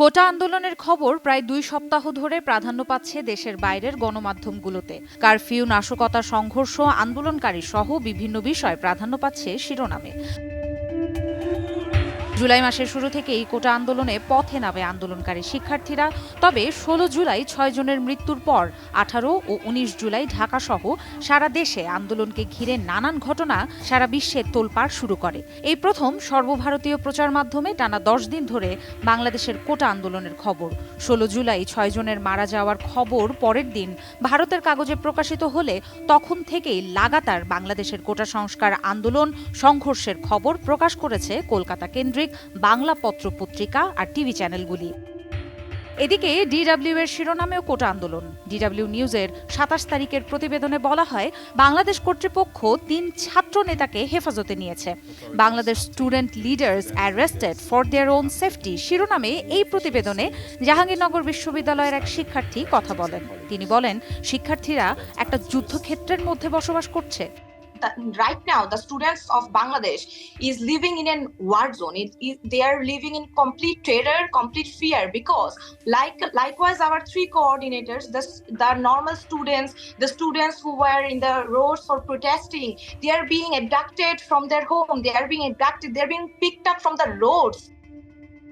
কোটা আন্দোলনের খবর প্রায় দুই সপ্তাহ ধরে প্রাধান্য পাচ্ছে দেশের বাইরের গণমাধ্যমগুলোতে। কারফিউ, নাশকতা, সংঘর্ষ, আন্দোলনকারী সহ বিভিন্ন বিষয় প্রাধান্য পাচ্ছে শিরোনামে। জুলাই মাসের শুরু থেকেই কোটা আন্দোলনে পথে নামে আন্দোলনকারী শিক্ষার্থীরা। তবে ষোলো জুলাই ছয় জনের মৃত্যুর পর আঠারো ও উনিশ জুলাই ঢাকা সহ সারা দেশে আন্দোলনকে ঘিরে নানান ঘটনা সারা বিশ্বে তোলপাড় শুরু করে। এই প্রথম সর্বভারতীয় প্রচার মাধ্যমে টানা দশ দিন ধরে বাংলাদেশের কোটা আন্দোলনের খবর। ষোলো জুলাই ছয় জনের মারা যাওয়ার খবর পরের দিন ভারতের কাগজে প্রকাশিত হলে তখন থেকেই লাগাতার বাংলাদেশের কোটা সংস্কার আন্দোলন সংঘর্ষের খবর প্রকাশ করেছে কলকাতা কেন্দ্রিক বাংলা পত্র পত্রিকা আর টিভি চ্যানেলগুলি। এদিকে ডিডব্লিউ এর শিরোনামেও কোটা আন্দোলন। ডিডব্লিউ নিউজের সাতাশ তারিখের প্রতিবেদনে বলা হয়, বাংলাদেশ কর্তৃপক্ষ তিন ছাত্র নেতাকে হেফাজতে নিয়েছে। Bangladesh student leaders arrested for their own safety শিরোনামে এই প্রতিবেদনে জাহাঙ্গীরনগর বিশ্ববিদ্যালয়ের এক শিক্ষার্থী কথা বলেন। তিনি বলেন, শিক্ষার্থীরা একটা যুদ্ধক্ষেত্রের মধ্যে বসবাস করছে। Right now the students of Bangladesh is living in a war zone. It, it, they are living in complete terror, complete fear because like likewise our three coordinators, the, the normal students, the students who were in the roads for protesting, they are being abducted from their home. They are being abducted. They are being picked up from the roads.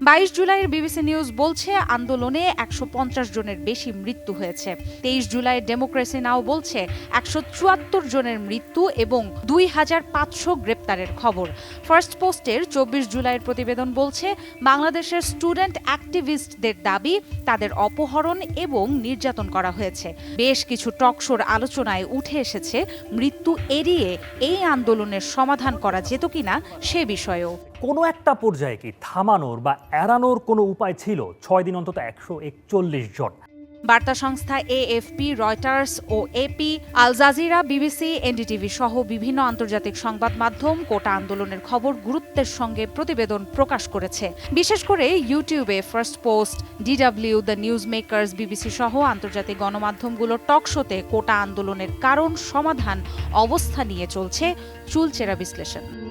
বাইশ জুলাইয়ের BBC news বলছে, আন্দোলনে একশো পঞ্চাশ জনের বেশি মৃত্যু হয়েছে। তেইশ জুলাই ডেমোক্রেসি নাও বলছে, একশো চুয়াত্তর জনের মৃত্যু এবং দুই হাজার পাঁচশো গ্রেপ্তারের খবর। ফার্স্ট পোস্টের চব্বিশ জুলাইয়ের প্রতিবেদন বলছে, বাংলাদেশের স্টুডেন্ট অ্যাক্টিভিস্টদের দাবি, তাদের অপহরণ এবং নির্যাতন করা হয়েছে। বেশ কিছু টকশোর আলোচনায় উঠে এসেছে, মৃত্যু এড়িয়ে এই আন্দোলনের সমাধান করা যেত কিনা সে বিষয়েও। কোনো একটা পর্যায়ে কি থামানোর বা এড়ানোর কোনো উপায় ছিল? ছয় দিন অন্তত একশো একচল্লিশ জন। বার্তা সংস্থা এএফপি, রয়টার্স ও AP Al Jazeera, BBC, NDTV সহ বিভিন্ন আন্তর্জাতিক সংবাদ মাধ্যম কোটা আন্দোলনের খবর গুরুত্বের সঙ্গে প্রতিবেদন প্রকাশ করেছে। বিশেষ করে ইউটিউবে, First Post, DW, the News Makers BBC সহ আন্তর্জাতিক গণমাধ্যমগুলোর টক শোতে কোটা আন্দোলনের কারণ, সমাধান, অবস্থা নিয়ে চলছে চুলচেরা বিশ্লেষণ।